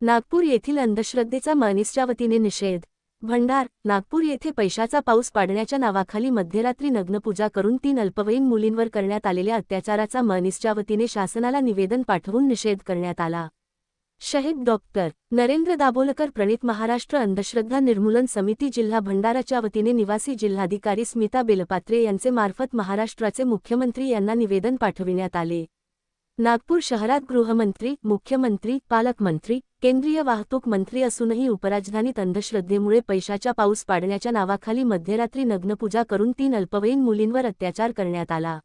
नागपूर येथील अंधश्रद्धेचा मानिसच्या वतीने निषेध. भंडार नागपूर येथे पैशाचा पाऊस पाडण्याच्या नावाखाली मध्यरात्री नग्नपूजा करून तीन अल्पवयीन मुलींवर करण्यात आलेल्या अत्याचाराचा मानिसच्या वतीने शासनाला निवेदन पाठवून निषेध करण्यात आला. शहीद डॉक्टर नरेंद्र दाभोलकर प्रणित महाराष्ट्र अंधश्रद्धा निर्मूलन समिती जिल्हा भंडाराच्या वतीने निवासी जिल्हाधिकारी स्मिता बेलपात्रे यांचे मार्फत महाराष्ट्राचे मुख्यमंत्री यांना निवेदन पाठविण्यात आले. नागपूर शहरात गृहमंत्री मुख्यमंत्री पालकमंत्री केंद्रीय वाहतूक मंत्री असूनही उपराजधानीत अंधश्रद्धेमुळे पैशाच्या पाऊस पाडण्याच्या नावाखाली मध्यरात्री नग्नपूजा करून तीन अल्पवयीन मुलींवर अत्याचार करण्यात आला.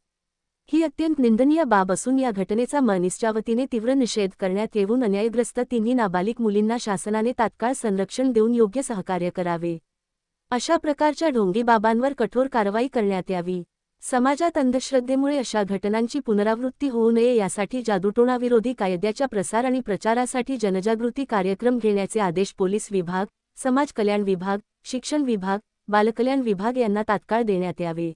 ही अत्यंत निंदनीय बाब असून या घटनेचा मनिसच्या वतीने तीव्र निषेध करण्यात येऊन अन्यायग्रस्त तिन्ही नाबालिक मुलींना शासनाने तात्काळ संरक्षण देऊन योग्य सहकार्य करावे. अशा प्रकारच्या ढोंगी बाबांवर कठोर कारवाई करण्यात यावी. समाजात अंधश्रद्धेमुळे अशा घटनांची पुनरावृत्ती होऊ नये यासाठी जादूटोणाविरोधी कायद्याच्या प्रसार आणि प्रचारासाठी जनजागृती कार्यक्रम घेण्याचे आदेश पोलीस विभाग समाज कल्याण विभाग शिक्षण विभाग बालकल्याण विभाग यांना तात्काळ देण्यात यावे.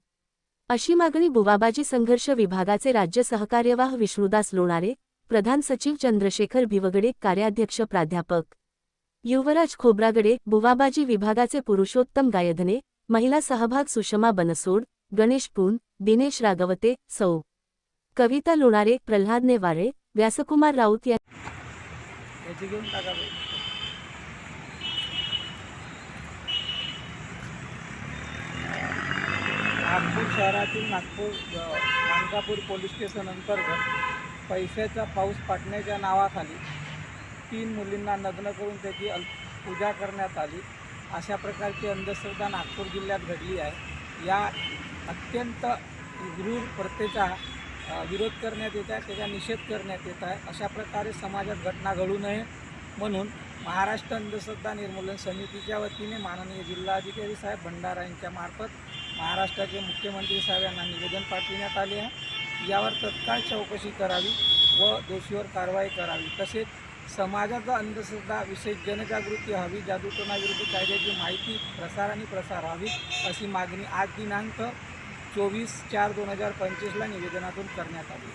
अशी मागणी बुवाबाजी संघर्ष विभागाचे राज्य सहकार्यवाह विष्णुदास लोणारे प्रधान सचिव चंद्रशेखर भिवगडे कार्याध्यक्ष प्राध्यापक युवराज खोब्रागडे बुवाबाजी विभागाचे पुरुषोत्तम गायधने महिला सहभाग सुषमा बनसोड गणेश पून दिनेश रागवते सौ. कविता लोणारे प्रल्हाद नेवारे व्यासकुमार राऊत या याची घेऊन नागपूर शहरातील नागपूर मानकापूर पोलीस स्टेशन अंतर्गत पैशाचा पाऊस पाटण्याच्या नावाखाली तीन मुलींना नग्न करून त्याची अल पूजा करण्यात आली. अशा प्रकारची अंधश्रद्धा नागपूर जिल्ह्यात घडली आहे. या अत्यंत क्रूर प्रथेचा विरोध करण्यात येत आहे त्याचा निषेध करण्यात येत आहे. अशा प्रकारे समाजात घटना घडू नये म्हणून महाराष्ट्र अंधश्रद्धा निर्मूलन समितीच्या वतीने माननीय जिल्हाधिकारी साहेब भंडारा यांच्या मार्फत महाराष्ट्राचे मुख्यमंत्री साहेब यांना निवेदन पाठविण्यात आले आहे. यावर तत्काळ चौकशी करावी व दोषीवर कारवाई करावी. तसेच समाजाचा अंधश्रद्धा विषयी जनजागृती हवी जादूटोणाविरोधी कायद्याची माहिती प्रसार आणि प्रसार व्हावी अशी मागणी आज दिनांक चोवीस चार दोन हजार पंचवीसला निवेदनातून करण्यात आली.